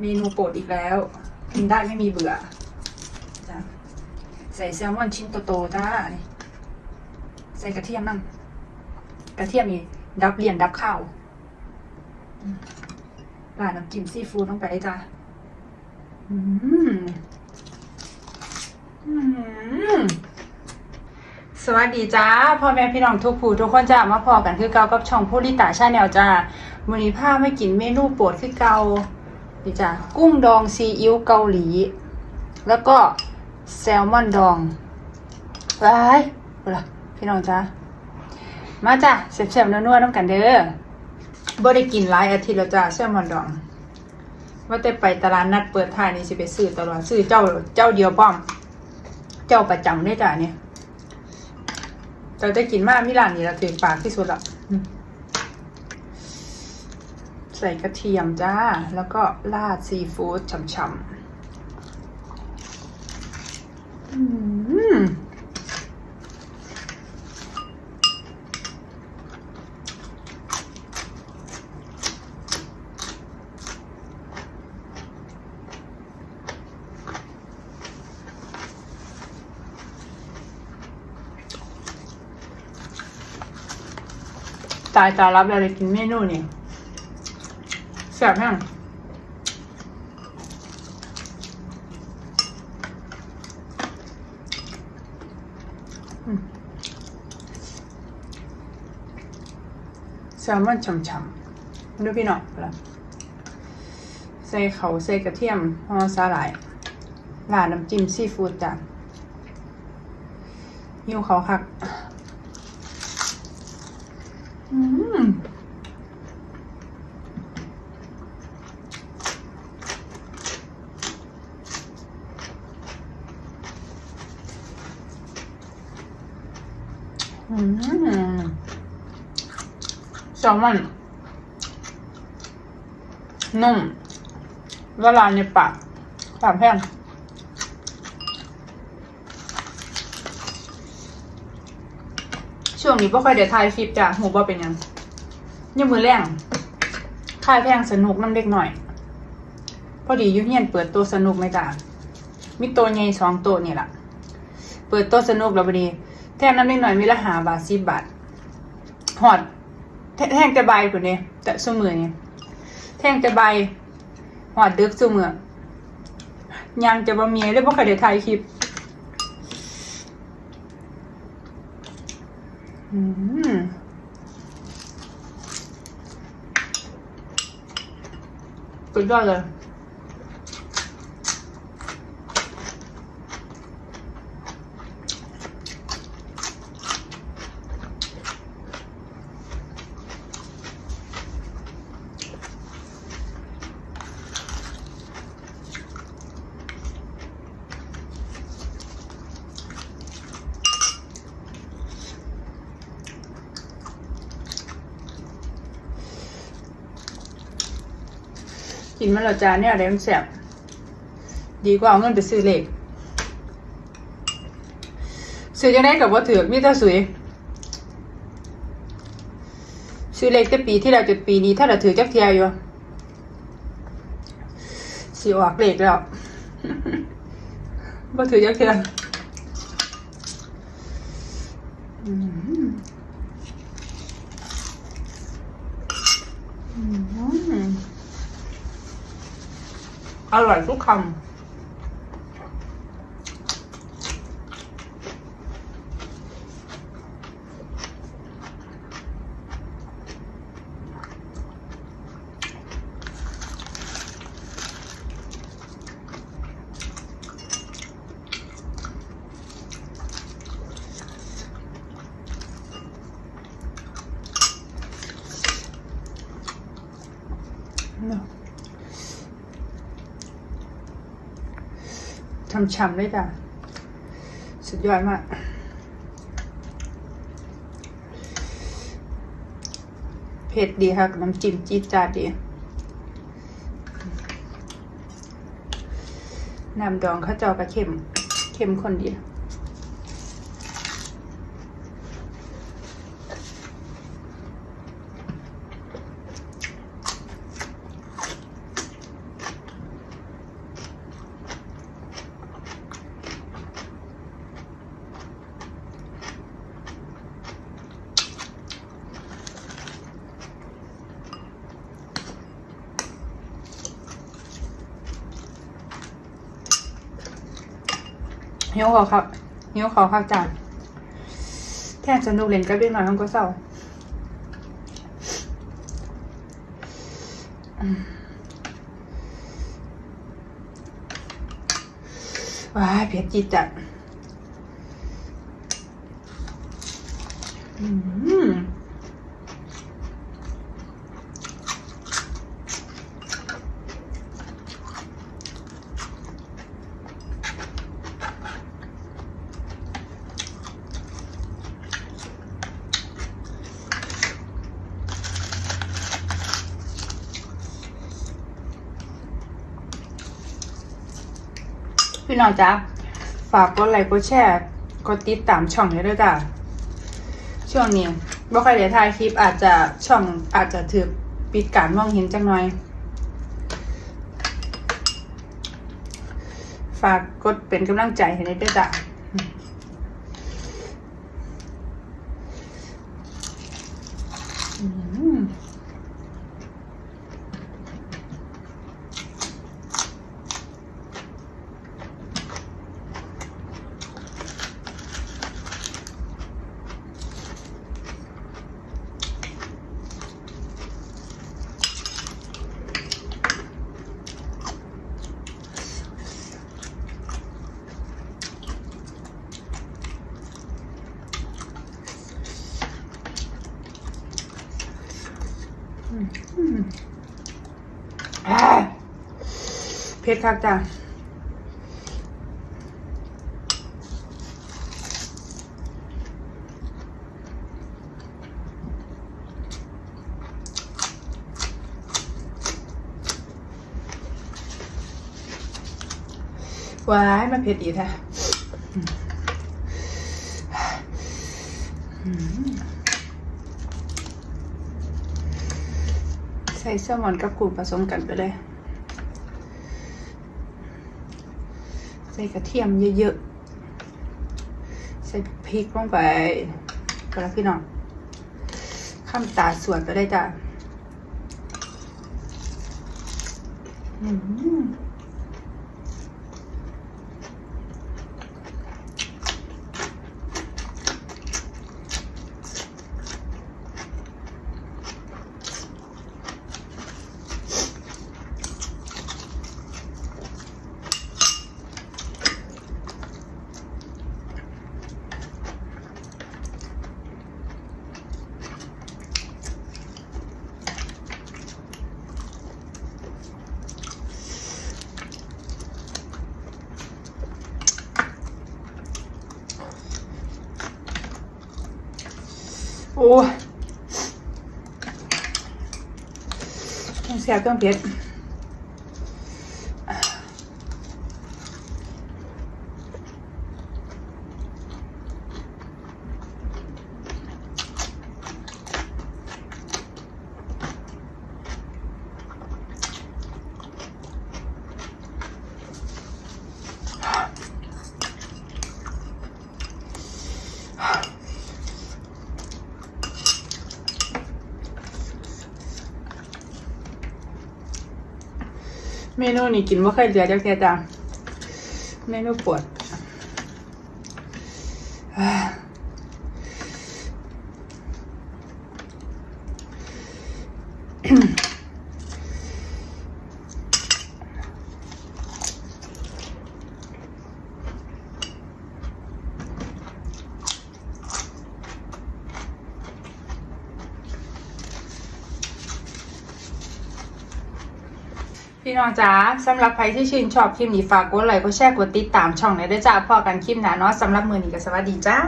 เมนูโปรดอีกแล้ว กินได้ไม่มีเบื่อจ้ะใส่แซลมอนชิ้นโตๆจ้าใส่กระเทียมนั่งกระเทียมนี่ดับเลียนดับข้าวอืมราดน้ำจิ้มซีฟู้ดลงไปจ้าอืมอืมสวัสดีจ้าพ่อแม่พี่น้องทุกผู้ทุกคนจ้ามาพอกันคือเกากับช่องผู้ลิตาชาแนลจ้าวันนี้พาไม่กินเมนูโปรดคือเกา นี่จ้ะกุ้งดองซีอิ๊วเกาหลี แล้วก็แซลมอนดองว้ายเอาล่ะพี่น้องจ้ามาจ้ะเสียบๆนัวๆน้ำกันเด้อบ่ได้กินหลายอาทิตย์แล้วจ้าแซลมอนดอง ว่าแต่ไปตลาดนัดเปิดท้ายนี่สิไปซื้อตลอดซื้อเจ้าเจ้าเดียวป้อม เจ้าประจำได้จ้ะเนี่ยเราได้กินมากมิลานนี่ละถึงปากที่สุดละ ส่กระเทียมจ้า แล้วก็ราดซีฟู้ดฉ่ำๆตายตารับเราเลยกินเมนูนี่ ซ่บแห้งอืมแซลมอนฉ่ำๆดูพี่น้องละใส่เขาใส่กระเทียมหอสาหร่ายราดน้ำจิ้มซีฟู้ดจ้ะยิ้วเขาคัก อืม แซลมอนนุ่มละลายในปากปากแห้งช่วงนี้พ่ค่อยเดี๋ยวถ่ายคลิปจ้ะหูบ่เป็นยังยังมือแรงถ่ายแพงสนุกน้ำเล็กหน่อย พอดีอยูเฮียนเปิดตัวสนุกไหมจ้ะมีตัวใหญ่สองตัวนี่แหละเปิดตัวสนุกแล้วพอดี แท่งน้ำนิดหน่อยมีละหาบาทสิบบาทหอด แท่งแต่ใบคนนี้แต่สมือนี่แท่งแต่ใบหอดดึกสมือยังจะบ่มียเลยบ่เคยได้ถ่ายคลิปอืมสุดยอดเลย กินมันและจานเนี่ยอะไรมันแสบดีกว่าเอาเงินไปซื้อเหล็กซื้อยังไงกับว่าถือมีแต่สวยซื้อเหล็กแต่ปีที่แล้วจนปีนี้ถ้าเราถือจักเทียอยู่สีออกเหล็กแล้วว่าถือจักเทียอืม อืมอร่อยทุกคำเนาะ ช่ำๆเลยจ้ะ สุดยอดมากเผ็ดดีค่ะน้ำจิ้มจี๊ดจ้าดี น้ำดองข้าวเจ้ากระเค็ม เค็มข้นดี หิ้วเขาครับหิ้วเขาครับจานแท่นสนุกเล่นกับเด็กหน่อยมันก็เศร้าว้าเผ็ดจิตจัดอืม พี่น้องจ้าฝากกดไลค์กดแชร์กดติดตามช่องนี้ด้วยจ้ะช่วงนี้บ่ค่อยได้ถ่ายคลิปอาจจะช่องอาจจะถือปิดการมองเห็นจังหน่อย ฝากกดเป็นกำลังใจให้ด้วยจ้ะอืม อ่า เผ็ดคักจ้ะว้ายมันเผ็ดอีกแท้อืม ใส่แซลมอนกับกุ้งผสมกันไปเลย ใส่กระเทียมเยอะๆ ใส่พริกลงไปก็แล้วพี่น้องข้ามตาส่วนไปได้จ้ะอืม อ้ยต้องเสียบเครื่องเผ็ด มนูนี้กินว่าเคยเหลือจักเทียจ้าเมนูปวด พี่น้องจ๋าสำหรับใครที่ชื่นชอบคลิปนี้ฝากกดไลค์กดแชร์กดติดตามช่องในด้วยจ้าพอกันคลิปหนาเนาะสำหรับมือนี้ก็สวัสดีจ้า